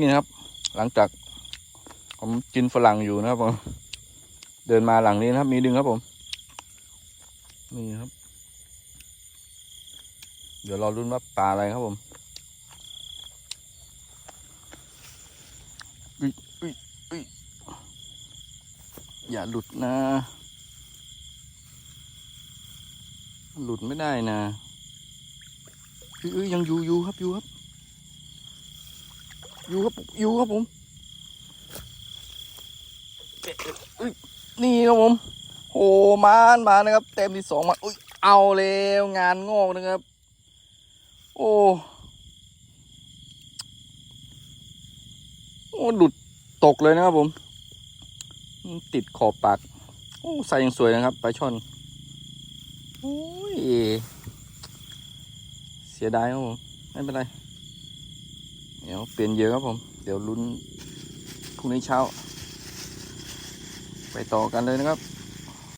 นี่นะครับ หลังจากผมกินฝรั่งอยู่นะครับผมเดินมาหลังนี้นะครับ มีดึงครับผม นี่ครับ เดี๋ยวรอรุ้นว่าปลาอะไรครับผมอย่าหลุดนะ หลุดไม่ได้นะอุ๊ยอุ๊ยยังอยู่อยู่ครับอยู่ครับ อยู่ครับอยู่ครับผมนี่ครับผมโอ้มานมานะครับ เต็มที่สองมาอุ้ยเอาแล้วงานงอกนะครับ โอ้โอ้หลุดตกเลยนะครับผม ติดขอบปากโอ้ใส่ยังสวยนะครับปลาช่อนโอ้ยเสียดายครับผมไม่เป็นไร ดี๋ยวเปลี่ยนเยอะครับผม เดี๋ยวลุ้นพรุ่งนี้เช้า ไปต่อกันเลยนะครับ